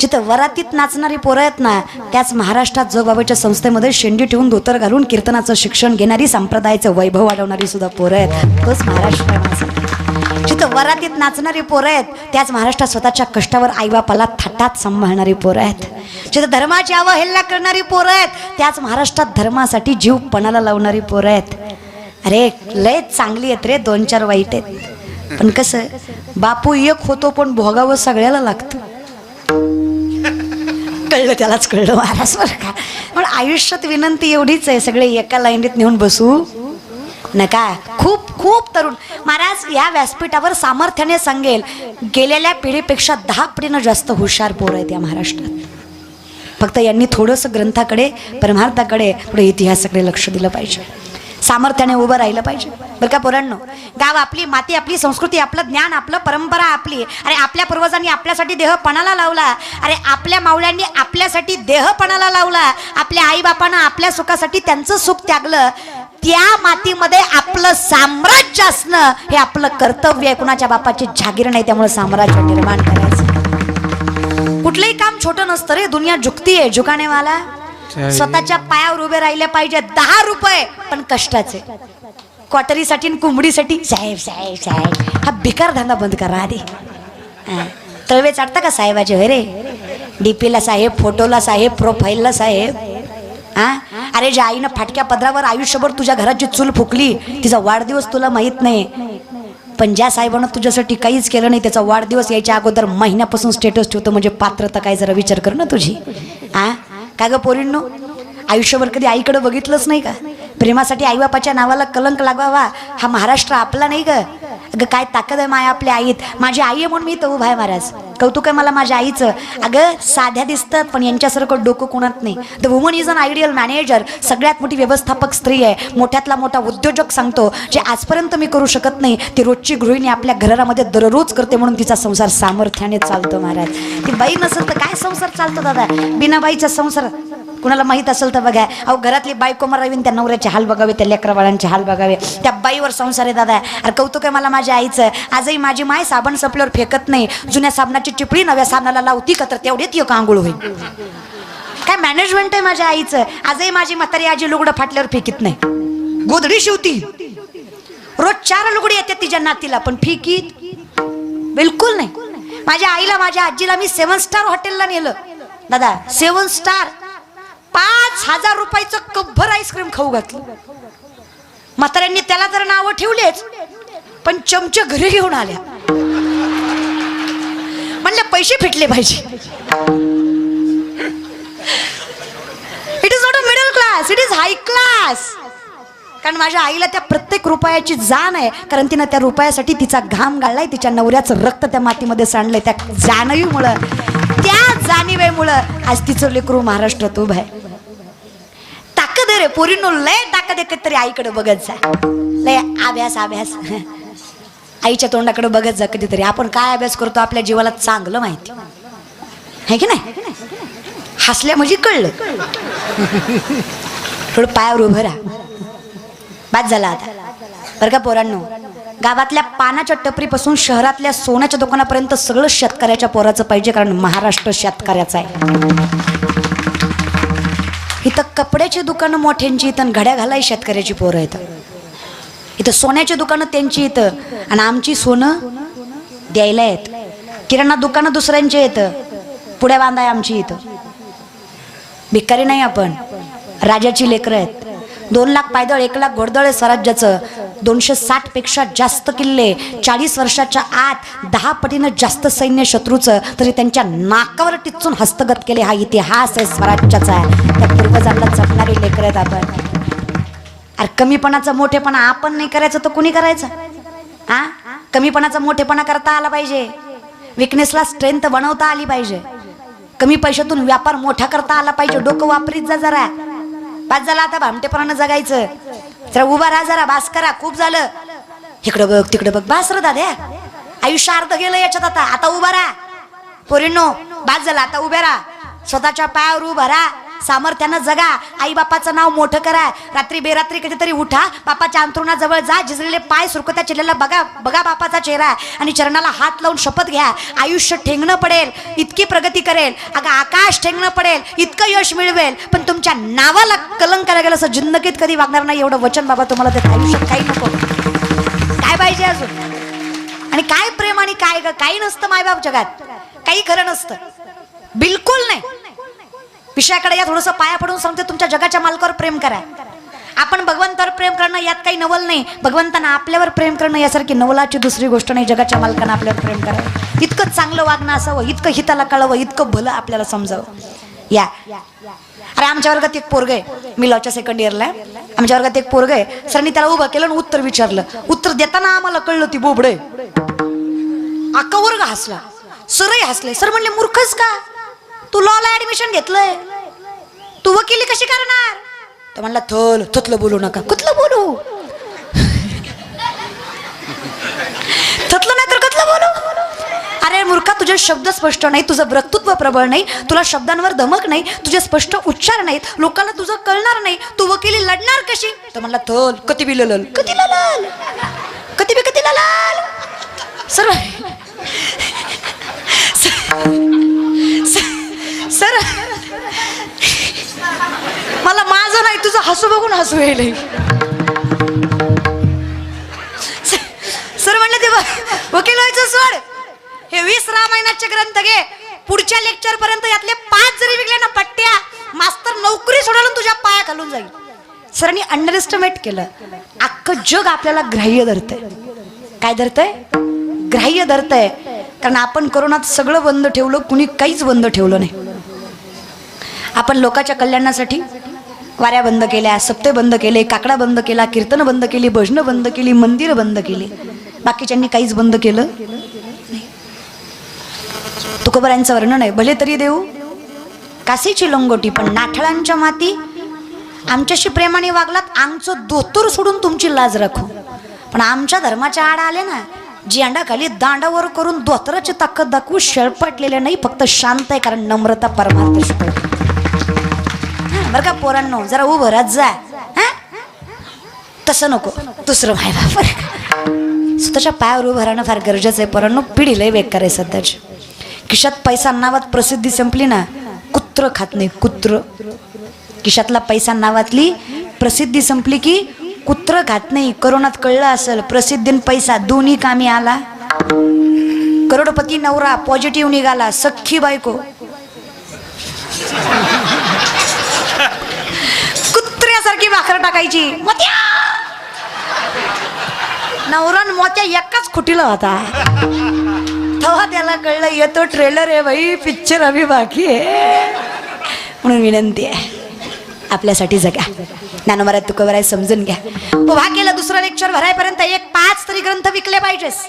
जिथं वरातीत नाचणारी पोरं आहेत ना त्याच महाराष्ट्रात जोगबाबाच्या संस्थेमध्ये शेंडी ठेवून धोतर घालून कीर्तनाचं शिक्षण घेणारी संप्रदायाचं वैभव वाढवणारी सुद्धा पोरं आहेत. तोच महाराष्ट्र आहे जिथं वरातीत नाचणारी पोरं आहेत त्याच महाराष्ट्रात स्वतःच्या कष्टावर आईबापाला थाटात सांभाळणारी पोरं आहेत. जिथं धर्माची अवहेलना करणारी पोरं आहेत त्याच महाराष्ट्रात धर्मासाठी जीव पणाला लावणारी पोरं आहेत. अरे लय चांगली आहेत रे दोन चार वाईट आहेत. पण कसं बापू एक होतो पण भोगावं सगळ्याला लागतं. कळलं त्यालाच कळलं महाराज बरं का. पण आयुष्यात विनंती एवढीच आहे सगळे एका लाईनीत नेऊन बसू. नका. खूप खूप तरुण. महाराज या व्यासपीठावर सामर्थ्याने सांगेल गेलेल्या पिढीपेक्षा दहा पिढीनं जास्त हुशार पोर आहेत या महाराष्ट्रात. फक्त यांनी थोडंसं ग्रंथाकडे परमार्थाकडे थोडं इतिहासाकडे लक्ष दिलं पाहिजे. सामर्थ्याने उभं राहिलं पाहिजे. बरं का पोरांनो? गाव आपली माती आपली संस्कृती आपलं ज्ञान आपलं परंपरा आपली. अरे आपल्या पूर्वजांनी आपल्यासाठी देह पणाला लावला. अरे आपल्या मावळ्यांनी आपल्यासाठी देह पणाला लावला. आपल्या आईबापानं आपल्या सुखासाठी त्यांचं सुख त्यागलं. त्या मातीमध्ये आपलं साम्राज्य असणं हे आपलं कर्तव्य आहे. कुणाच्या बापाची जागीर नाही त्यामुळे साम्राज्य निर्माण करायचं. कुठलंही काम छोटं नसतं रे. दुनिया झुकती आहे झुकानेवाला स्वतःच्या पायावर उभे राहिले पाहिजे. दहा रुपये पण कष्टाचे. क्वाटरीसाठी आणि कोंबडीसाठी. साहेब साहेब साहेब हा बेकार धंदा बंद करा आधी. हा. तळवे चाटता का साहेबाचे होय रे? डीपीला साहेब फोटोला साहेब प्रोफाईलला साहेब. हा? अरे ज्या आईनं फाटक्या पदरावर आयुष्यभर तुझ्या घराची चूल फुकली तिचा वाढदिवस तुला माहीत नाही. पण ज्या साहेबानं तुझ्यासाठी काहीच केलं नाही त्याचा वाढदिवस यायच्या अगोदर महिन्यापासून स्टेटस ठेवतो म्हणजे पात्रता काय जरा विचार कर ना तुझी. आ काय ग पोरींनो? आयुष्यभर कधी आईकडे बघितलंच नाही का? प्रेमासाठी आईबापाच्या नावाला कलंक लागवा. हा महाराष्ट्र आपला नाही ग. अगं काय ताकद आहे माया आपल्या आईत? माझी आई आहे म्हणून मी तर उभा आहे महाराज. कौतुक आहे मला माझ्या आईचं. अगं साध्या दिसतात पण यांच्यासारखं डोकं कोणात नाही. The woman is an ideal manager सगळ्यात मोठी व्यवस्थापक स्त्री आहे. मोठ्यातला मोठा उद्योजक सांगतो जे आजपर्यंत मी करू शकत नाही ती रोजची गृहिणी आपल्या घरामध्ये दररोज करते म्हणून तिचा संसार सामर्थ्याने चालतो महाराज. ती बाई नसेल तर काय संसार चालतो दादा? बिना बाईचा संसार कुणाला माहीत असेल तर बघा. अहो घरातली बायको मरावीन त्या नवऱ्याचे हाल बघावे त्या लेकराबाळांचे हाल बघावे. त्या बाईवर संसार आहे दादा. अरे कौतुक आहे मला माझ्या आईचं. आजही माझी माय साबण सपल्यावर फेकत नाही. जुन्या साबणाची चिपळी नव्या साबणाला लावती का तर तेवढेच एक आंघोळ होईल. काय मॅनेजमेंट आहे माझ्या आईचं? आजही माझी म्हातारी आजी लुगडं फाटल्यावर फेकीत नाही. गोधडी शिवती. रोज चार लुगडी येते तिच्या नातीला पण फिकीत बिलकुल नाही. माझ्या आईला माझ्या आजीला मी सेवन स्टार हॉटेलला नेलं. दादा सेवन स्टार पाच हजार रुपयाचं कब्भर आईस्क्रीम खाऊ घातलं. म्हाताऱ्यांनी त्याला तर नावं ठेवलेच पण चमचे घरी घेऊन आल्या. म्हणले पैसे फिटले पाहिजे. It is not a middle class it is high class कारण माझ्या आईला त्या प्रत्येक रुपयाची जाण आहे कारण तिनं त्या रुपयासाठी तिचा घाम गाळलाय तिच्या नवऱ्याचं रक्त त्या मातीमध्ये सांडलंय त्या जाणवीमुळं त्या जाणीवेमुळं आज तिचं लेकरू महाराष्ट्रात उभं आहे. पोरीनो लय ताकद आहे कधीतरी आईकडे बघत जा. लय अभ्यास अभ्यास. आईच्या तोंडाकडे बघत जा कधीतरी. आपण काय अभ्यास करतो आपल्या जीवाला चांगलं माहिती. आहे की नाही? हसल्या म्हणजे कळलं. थोडं पायावर उभं राहा. बाद झाला आता. बरं का पोरांनो? गावातल्या पानाच्या टपरीपासून शहरातल्या सोन्याच्या दुकानापर्यंत सगळं शेतकऱ्याच्या पोराचं पाहिजे कारण महाराष्ट्र शेतकऱ्याचा आहे. इथं कपड्याची दुकानं मोठ्यांची इथं घड्या घालाय शेतकऱ्याची पोरं इथं. इथं सोन्याची दुकानं त्यांची इथं आणि आमची सोनं द्यायला आहेत किराणा दुकानं दुसऱ्यांची येतं पुढे बांधाय आमची इथं. भिकारी नाही आपण. राजाची लेकरं आहेत. दोन लाख पायदळ एक लाख घोडदळ आहे स्वराज्याचं. दोनशे साठपेक्षा जास्त किल्ले चाळीस वर्षाच्या आत दहा पटीनं जास्त सैन्य शत्रूचं तरी त्यांच्या नाकावर टिचून हस्तगत केले हा इतिहास आहे स्वराज्याचा. त्या पूर्वजांना जपणारी लेकर आहेत आपण. अरे कमीपणाचा मोठेपणा आपण नाही करायचं तर कुणी करायचं? हा कमीपणाचा मोठेपणा करता आला पाहिजे. विकनेसला स्ट्रेंथ बनवता आली पाहिजे. कमी पैशातून व्यापार मोठा करता आला पाहिजे. डोकं वापरीत जा जरा. पाच झाला आता भामटेपणानं जगायचं. जरा उभा राहा जरा बास करा. खूप झालं. इकडं बघ तिकडं बघ. बास र दाद्या आयुष्य अर्ध गेलं याच्यात आता. आता उभा राहा. पोरींनो बास झाला. आता उभे राहा. स्वतःच्या पायावर उभा राहा. सामर्थ्यानं जगा. आई बापाचं नाव मोठं करा. रात्री बेरात्री कधीतरी उठा. बापाच्या अंतरुणाजवळ जा. झिजलेले पाय सुरकुत्या चिल्ल्याला बघा. बघा बापाचा चेहरा. आणि चरणाला हात लावून शपथ घ्या. आयुष्य ठेंगणं पडेल. इतकी प्रगती करेल. अगं आकाश ठेंगणं पडेल. इतकं यश मिळवेल. पण तुमच्या नावाला कलंक लागेल गेलं असं जिंदगीत कधी वागणार नाही एवढं वचन बाबा तुम्हाला देत आयुष्यात काही नको. काय पाहिजे अजून? आणि काय प्रेम आणि काय ग? काही नसतं मायबाप जगात. काही खरं नसतं. बिलकुल नाही. विषयाकडे या थोडस पाया पडून सांगते तुमच्या जगाच्या मालकावर प्रेम करा. आपण भगवंतावर प्रेम करणं यात काही नवल नाही. भगवंतांना आपल्यावर प्रेम करणं यासारखी नवलाची दुसरी गोष्ट नाही. जगाच्या मालकांना आपल्यावर प्रेम करावं इतकं चांगलं वागणं असावं इतकं हिताला कळावं इतकं भलं आपल्याला समजावं. या. अरे आमच्या वर्गात एक पोरग आहे. मी लॉच्या सेकंड इयरला आमच्या वर्गात एक पोरग आहे. सरांनी त्याला उभं केलं आणि उत्तर विचारलं. उत्तर देताना आम्हाला कळलं ती बोबडे अक्का वर्ग हसला. सरही हसले सर म्हणले मूर्खच का? तू लॉला ऍडमिशन घेतलंय. तू वकिली कशी करणार? तो म्हणला थल थतलं बोलू नका. कुठलं बोलू? थतलं नाही तर कतलं बोलू? अरे मूर्खा तुझे शब्द स्पष्ट नाही तुझं वक्तृत्व प्रबळ नाही तुला शब्दांवर धमक नाही तुझे स्पष्ट उच्चार नाहीत लोकांना तुझं कळणार नाही. तू वकिली लढणार कशी? तर म्हणला थल कती बी लल कती लाल कती बी कती लाल सर्व हसू बघून हसू येईल. सर म्हणलं ते वकील व्हायचं सोड. हे वीस रामायणाचे ग्रंथ घे. पुढच्या लेक्चर पर्यंत यातले पाच जरी विकले ना पट्ट्या मास्तर नोकरी सोडवून तुझ्या पाया घालून जाईल. सरांनी अंडर एस्टिमेट केलं. अख्खं जग आपल्याला ग्राह्य धरतंय. काय धरतंय? ग्राह्य धरतंय. कारण आपण कोरोनात सगळं बंद ठेवलं कुणी काहीच बंद ठेवलं नाही. आपण लोकांच्या कल्याणासाठी वाऱ्या बंद केल्या सप्ते बंद केले काकडा बंद केला कीर्तन बंद केली भजनं बंद केली मंदिरं बंद केली. बाकीच्यांनी काहीच बंद केलं नाही. तुकोबरांचं वर्णन आहे भले तरी देऊ कासेची लंगोटी पण नाठळांच्या माती आमच्याशी प्रेमाने वागलात आमचं दोतूर सोडून तुमची लाज राखू. पण आमच्या धर्माच्या आड आले ना जी खाली दांडावर करून दोतराची ताकद दाखवू शेळपटलेले नाही फक्त शांत आहे कारण नम्रता परमार्थ शिकवते. बरं का पोरांनो जरा उभं राहत जा. हा? तसं नको. दुसरं माय बाप स्वतःच्या पायावर उभं राहणं फार गरजेचं आहे पोरांनो. पिढी लय बेकार आहे सध्याची. खिशात पैसा नावात प्रसिद्धी संपली ना कुत्र खात नाही कुत्र. खिशातला पैसा नावातली प्रसिद्धी संपली की कुत्र खात नाही. करोनात कळलं असेल प्रसिद्धीन पैसा दोन्ही कामी आला. करोडपती नवरा पॉझिटिव्ह निघाला सख्खी बायको. की भाकर टाकायची. मोत्या! नवरा मोत्या एकाच खुटीला होता. तेव्हा त्याला कळलं येतो ट्रेलर आहे भाई पिक्चर अभि बाकी आहे. म्हणून विनंती आहे आपल्यासाठी जगा. ज्ञानोमरात तुकोबर आहे समजून घ्या. उभा केलं दुसरं लेक्चर भरायपर्यंत एक पाच तरी ग्रंथ विकले पाहिजेस.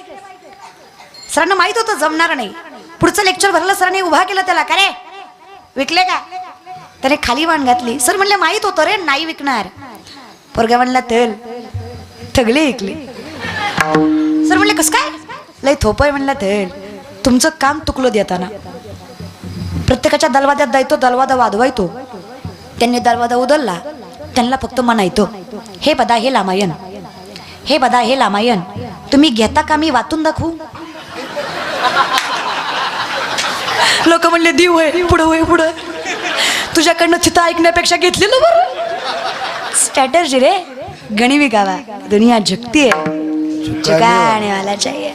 सरांना माहीत होतं जमणार नाही. पुढचं लेक्चर भरलं सरांनी उभा केलं त्याला. का रे? विकले का? त्याने खाली वाण घातली. सर म्हणले माहीत होतं रे नाही विकणार. पोरगा म्हणला तेल. थगली विकले. सर म्हणले कस काय? लय थोपय. म्हणला तेल. तुमचं काम तुकलं देताना. प्रत्येकाच्या दलवाद्यात जायतो दलवादा वादवायतो त्यांनी दलवादा उदलला. त्यांना फक्त म्हणायतो हे बदा हे लामायन. हे बदा हे लामायन. तुम्ही घेता का मी वाचून दाखवू? लोक म्हणले देव आहे पुढं होय पुढं. तुझ्याकडनं तिथं ऐकण्यापेक्षा घेतलेलं बरं? स्ट्रॅटर्जी रे. गणिवी गावा. दुनिया झुकती आहे झुकाने वाला चाहिए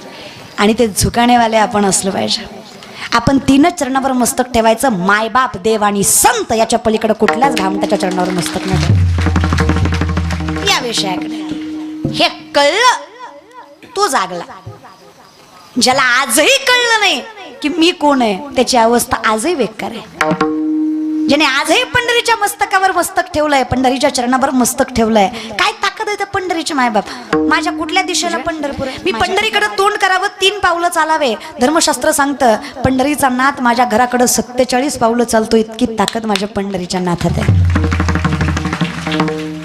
आणि ते झुकाणेवाले आपण असलं पाहिजे. आपण तीनच चरणावर मस्तक ठेवायचं. मायबाप देव आणि संत याच्या पलीकडे कुठल्याच घामटाच्या चरणावर मस्तक नाही. या विषयाकडे. हे कळलं तो जागला. ज्याला आजही कळलं नाही की मी कोण आहे त्याची अवस्था आजही बेकार आहे. ज्याने आजही पंढरीच्या मस्तकावर मस्तक ठेवलंय पंढरीच्या चरणावर मस्तक ठेवलंय. काय ताकद आहे त्या पंढरीच्या मायबाप? माझ्या कुठल्या दिशेला पंढरपूर? मी पंढरीकडे तोंड करावं तीन पावलं चालावे. धर्मशास्त्र सांगतं पंढरीचा नाथ माझ्या घराकडे सत्तेचाळीस पावलं चालतो इतकी ताकद माझ्या पंढरीच्या नाथात आहे.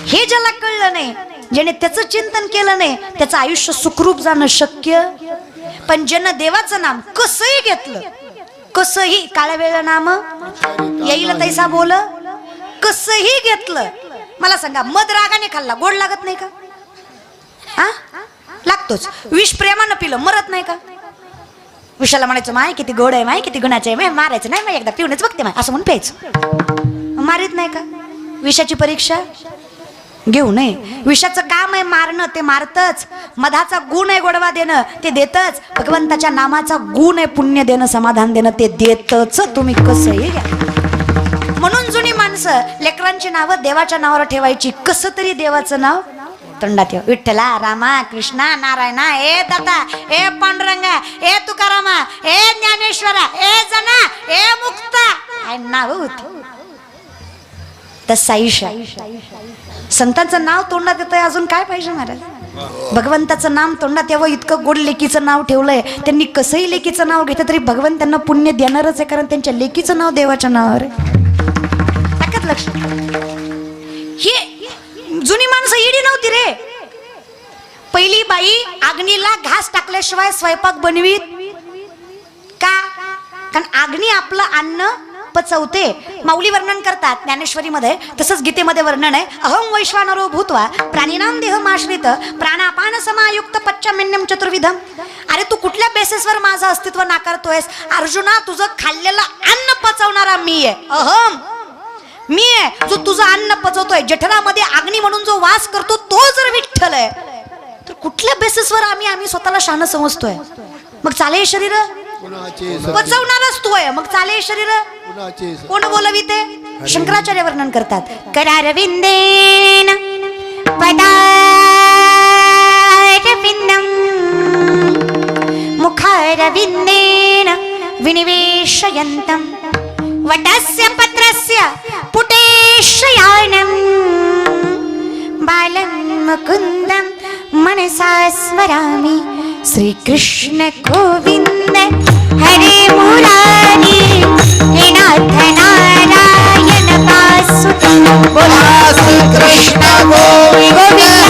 हे ज्याला कळलं नाही ज्याने त्याचं चिंतन केलं नाही त्याचं आयुष्य सुखरूप जाणं शक्य? पण ज्यानं देवाचं नाम कसंही घेतलं कसंही काळ्या वेळ नाम? येईल तैसा बोल. कसंही घेतलं. मला सांगा मध रागाने खाल्ला गोड लागत नाही का? हा लागतोच. विष प्रेमानं पिलं मरत नाही का? विषाला म्हणायचं माय किती गोड आहे माय किती गुणाचे आहे माय मारायचं नाही माय एकदा पिऊनच बघते माय असं म्हणून प्यायचं. मारित नाही का? विषाची परीक्षा? घेऊ नये. विषाचं काम आहे मारणं ते मारतच. मधाचा गुण आहे गोडवा देणं ते देतच. भगवंताच्या नामाचा गुण आहे पुण्य देणं समाधान देणं ते देतच. तुम्ही कसंही घ्या. म्हणून जुनी माणसं लेकरांची नावं देवाच्या नावावर ठेवायची. कसं तरी देवाचं नाव? तोंडात ठेव. विठ्ठला रामा कृष्णा नारायणा ए दादा ए पांडुरंगा ए तुकारामा ए ज्ञानेश्वरा ए जना ए मुक्ता. नाव होती? तर साईशा संतांचं नाव तोंडात येतं अजून काय पाहिजे महाराज? भगवंताचं नाम तोंडात यावं इतकं गोड लेकीचं नाव ठेवलंय. त्यांनी कसंही लेकीचं नाव घेतलं तरी भगवंत त्यांना पुण्य देणारच आहे कारण त्यांच्या लेकीचं नाव देवाच्या नावावर टाकत लक्ष. हे जुनी माणसं इडी नव्हती रे. पहिली बाई अग्नीला घास टाकल्याशिवाय स्वयंपाक बनवीत का? कारण अग्नी आपलं अन्न पचवते माऊली वर्णन करतात ज्ञानेश्वरीमध्ये. तसंच गीतेमध्ये वर्णन आहे. अहम वैश्वानरो भूतवा प्राणीनाम देहमाश्रित प्राणापान समायुक्त पच्चमिन्यम चतुर्विधम. अरे तू कुठल्या बेसिसवर माझं अस्तित्व नाकारतोयस? अर्जुना तुझं खाल्लेलं अन्न पचवणारा मी आहे. अहम मी आहे. जो तुझं अन्न पचवतोय. जठरामध्ये अग्नी म्हणून जो वास करतो तो जर विठ्ठल आहे. तर कुठल्या बेसिसवर आम्ही आम्ही स्वतःला शान समजतोय मग चालेल शरीर? कुणाचे पचवणारच तू आहे. मग चाले शरीर? कुणाचे. कोण बोलवी ते शंकराचार्य वर्णन करतात. करारविंदेन पदारविंदम मुखारविंदेन विनिवेशयन्तं वटस्य पत्रस्य पुटेशयानं बालं मुकुन्दं मनसा स्मरामि श्रीकृष्ण कृष्ण गोविंद।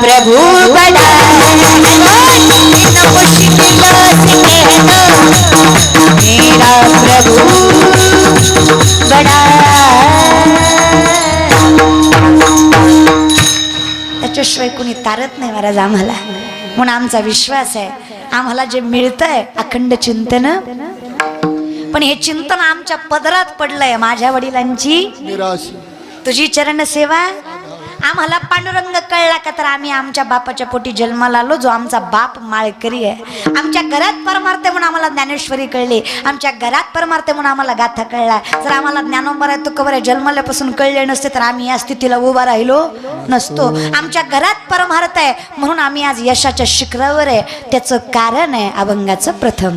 प्रभु बड़ा मुश्किल मेरा प्रभु बड़ा त्याच्याशिवाय कुणी तारत नाही महाराज आम्हाला. म्हणून आमचा विश्वास आहे. आम्हाला जे मिळतंय अखंड चिंतन. पण हे चिंतन आमच्या पदरात पडलंय माझ्या वडिलांची. तुझी चरण सेवा आम्हाला पांडुरंग कळला का तर आम्ही आमच्या बापाच्या पोटी जन्माला आलो जो आमचा बाप माळकरी आहे आमच्या घरात परमार्थ म्हणून आम्हाला ज्ञानेश्वरी कळली आमच्या घरात परमार्थ म्हणून आम्हाला गाथा कळला जर आम्हाला ज्ञानोबर आहे तुकबर आहे जन्मल्यापासून कळले नसते तर आम्ही या स्थितीला उभा राहिलो नसतो आमच्या घरात परमार्थ आहे म्हणून आम्ही आज यशाच्या शिखरावर आहे त्याचं कारण आहे अभंगाचं प्रथम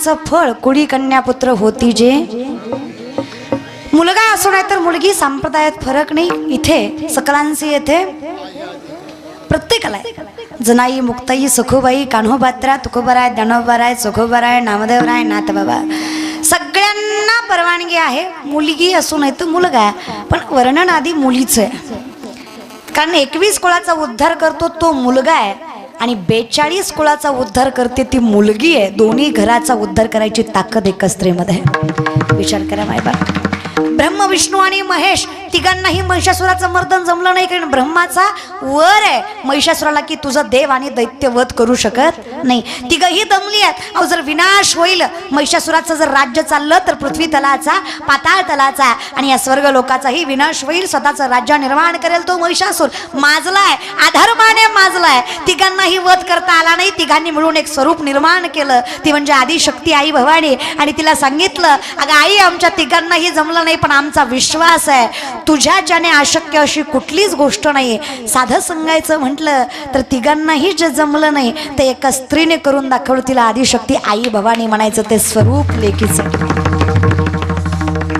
कर्माचं फळ कुडी कन्यापुत्र होती जे? मुलगा असो नाही तर मुलगी संप्रदायात फरक नाही. इथे सकलांशी येथे. प्रत्येकाला आहे. जनाई मुक्ताई सुखोबाई कान्होबात्रा तुकोबराय दणोबराय सुखोबराय नामदेवराय नाथबाबा. सगळ्यांना परवानगी आहे. मुलगी असो नाही तर मुलगा आहे. पण वर्णन आधी मुलीचं आहे. कारण एकवीस कुळाचा उद्धार करतो तो मुलगा आहे. आणि बेचाळीस कुळाचा उद्धार करते ती मुलगी आहे. दोन्ही घराचा उद्धार करायची ताकद एका स्त्रीमध्ये आहे. विचार करा मायबा ब्रह्म विष्णू आणि महेश तिघांनाही महिषासुराचं मर्दन जमलं नाही कारण ब्रह्माचा वर आहे. महिषासुराला की तुझं देव आणि दैत्य वध करू शकत नाही. तिघही दमली आहेत. अहो जर विनाश होईल महिषासुराचं जर राज्य चाललं तर पृथ्वी तलाचा पाताळ तलाचा आणि या स्वर्ग लोकाचाही विनाश होईल. स्वतःचं राज्य निर्माण करेल तो महिषासूर. माजलाय आधर्माने माजलाय तिघांनाही वध करता आला नाही. तिघांनी मिळून एक स्वरूप निर्माण केलं. ती म्हणजे आदिशक्ती आई भवानी. आणि तिला सांगितलं अगं आई आमच्या तिघांनाही जमलं नाही. पण आमचा विश्वास आहे. तुझ्याच्याने अशक्य अशी कुठलीच गोष्ट नाही साधं सांगायचं म्हटलं तर तिघांनाही जे जमलं नाही ते एका स्त्रीने करून दाखवलं. तिला आदिशक्ती आई भवानी म्हणायचं ते स्वरूप लेखीचं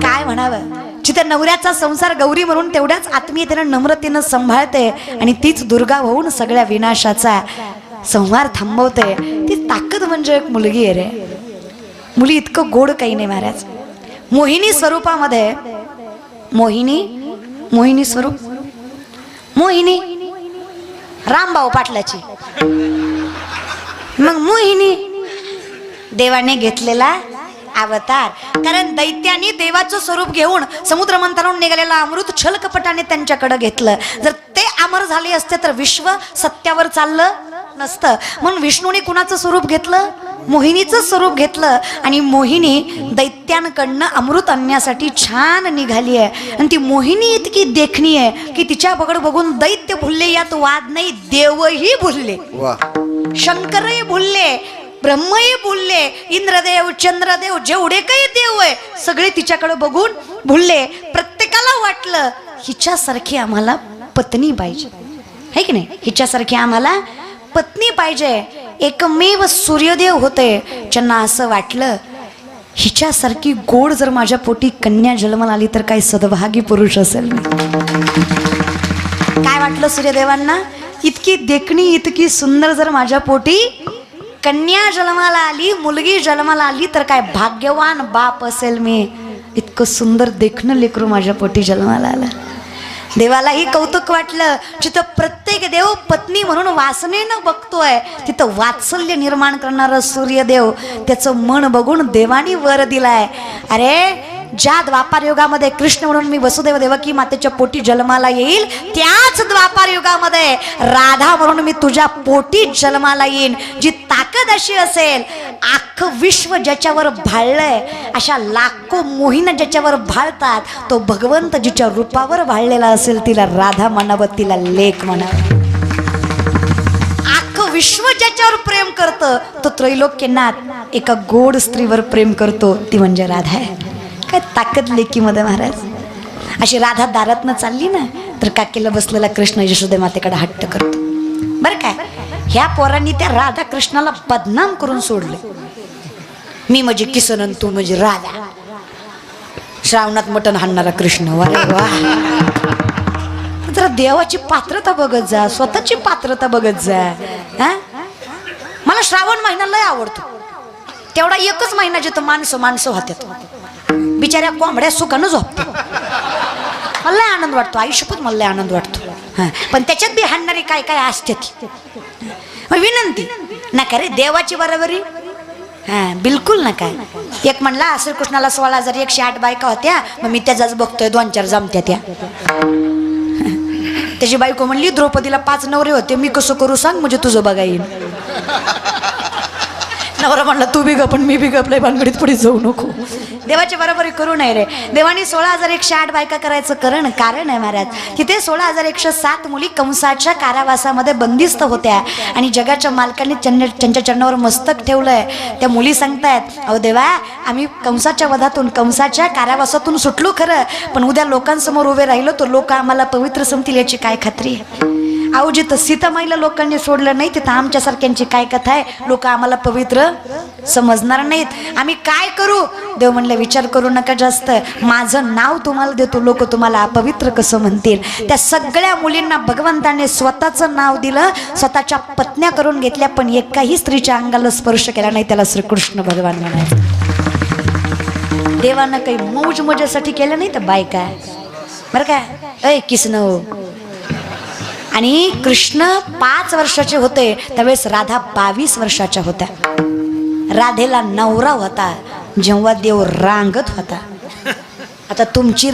काय म्हणावं? जिथे नवऱ्याचा संसार गौरी म्हणून तेवढ्याच आत्मीयतेनं नम्रतेनं सांभाळते आणि तीच दुर्गा होऊन सगळ्या विनाशाचा संहार थांबवते ती ताकद म्हणजे एक मुलगी आहे रे. मुली इतकं गोड काही नाही महाराज. मोहिनी स्वरूपामध्ये. मोहिनी मोहिनी स्वरूप. मोहिनी रामभाऊ पाटलाची. मग मोहिनी देवाने घेतलेला अवतार. कारण दैत्याने देवाचं स्वरूप घेऊन समुद्र मंथनावरून निघालेला अमृत छलकपटाने त्यांच्याकडे घेतलं. जर ते अमर झाले असते तर विश्व सत्यावर चाललं नसतं. म्हणून विष्णूने कुणाचं स्वरूप घेतलं? मोहिनीचं स्वरूप घेतलं आणि मोहिनी दैत्यांकडनं अमृत आणण्यासाठी छान निघाली आहे. आणि ती मोहिनी इतकी देखणी आहे की तिच्या बगड बघून दैत्य भुलले यात वाद नाही देवही भुलले. शंकरही बोलले ब्रह्मही बोलले इंद्रदेव चंद्रदेव जेवढे काही देव आहे सगळे तिच्याकडे बघून भुलले. प्रत्येकाला वाटलं हिच्यासारखी आम्हाला पत्नी पाहिजे. है की नाही? हिच्यासारखी आम्हाला पत्नी पाहिजे. एकमेव सूर्यदेव होते ज्यांना असं वाटलं हिच्यासारखी गोड जर माझ्या पोटी कन्या जन्माला आली तर काही सद्भागी पुरुष असेल काय वाटलं सूर्यदेवांना? इतकी देखणी इतकी सुंदर जर माझ्या पोटी कन्या जन्माला आली मुलगी जन्माला आली तर काय भाग्यवान बाप असेल मी. इतकं सुंदर देखणं लेकरू माझ्या पोटी जन्माला आलं. देवालाही कौतुक वाटलं. जिथं प्रत्येक देव पत्नी म्हणून वासनेनं बघतोय तिथं वात्सल्य निर्माण करणारं सूर्यदेव त्याचं मन बघून देवानी वर दिलाय. अरे ज्या द्वापार युगामध्ये कृष्ण म्हणून मी वसुदेव देवकी मातेच्या पोटी जन्माला येईल त्याच द्वापार युगामध्ये राधा म्हणून मी तुझ्या पोटी जन्माला येईन. जी ताकद अशी असेल अख्खं विश्व ज्याच्यावर भाळलंय अशा लाखो मोहिना ज्याच्यावर भाळतात तो भगवंत जिच्या रूपावर भाळलेला असेल तिला राधा म्हणावं तिला लेख म्हणावं. विश्व ज्याच्यावर प्रेम करतं तो त्रैलोक्यनाथ एका गोड स्त्रीवर प्रेम करतो ती म्हणजे राधा आहे. काय ताकद लेकीमध्ये महाराज? अशी राधा दारातनं चालली ना तर काकेला बसलेला कृष्ण यशोदे मातेकडे हट्ट करतो. बरं काय? ह्या पोरांनी त्या राधा कृष्णाला बदनाम करून सोडले. मी म्हणजे किसन तू म्हणजे राधा. श्रावणात मटण हाणणारा कृष्ण. अरे वा. जरा देवाची पात्रता बघत जा स्वतःची पात्रता बघत जा. हा? मला श्रावण महिना लय आवडतो. तेवढा एकच महिना जिथं माणसं माणसं होत्यात. बिचाऱ्या कोंबड्या सुखानं झोपतो. मला लय आनंद वाटतो आयुष्यपत मला आनंद वाटतो. हा. पण त्याच्यात बी हाणणारी काय काय असते ती? विनंती नका रे देवाची बरोबरी. हा बिलकुल नका. एक म्हणला श्रीकृष्णाला सोळा हजार एकशे आठ बायका होत्या मग मी त्याचाच बघतोय दोन चार जमत्या त्या. त्याची बायको म्हणली द्रौपदीला पाच नवरे होते मी कसं करू सांग म्हणजे तुझं बघा येईल नवरा म्हणला तू बी पण मी बी गपलय भानगडीत पुढे जाऊ नको. देवाची बरोबरी करू नाही रे. देवानी सोळा हजार एकशे आठ बायका करायचं करण कारण आहे महाराज. तिथे सोळा हजार एकशे सात मुली कंसाच्या कारावासामध्ये बंदिस्त होत्या. आणि जगाच्या मालकांनी त्यांच्या चरणावर मस्तक ठेवलंय. त्या मुली सांगतायत अहो देवा आम्ही कंसाच्या वधातून कंसाच्या कारावासातून सुटलो खरं. पण उद्या लोकांसमोर उभे राहिलो तर लोक आम्हाला पवित्र समतील याची काय खात्री आहे? अहो जिथं सीतामाईला लोकांनी सोडलं नाही तिथं आमच्यासारख्यांची काय कथा आहे? लोक आम्हाला पवित्र समजणार नाहीत. आम्ही काय करू? देव म्हणलं विचार करू नका जास्त. माझं नाव तुम्हाला देतो लोक तुम्हाला अपवित्र कसं म्हणतील? त्या सगळ्या मुलींना भगवंताने स्वतःचं नाव दिलं स्वतःच्या पत्न्या करून घेतल्या पण एकाही स्त्रीच्या अंगाला स्पर्श केला नाही त्याला श्रीकृष्ण भगवान म्हणायचं. देवानं काही मौज मजेसाठी केलं नाही तर बाय काय बरं काय ऐ किसन हो? आणि कृष्ण पाच वर्षाचे होते त्यावेळेस राधा बावीस वर्षाच्या होत्या. राधेला नवरा होता जेव्हा देव रांगत होता. आता तुमची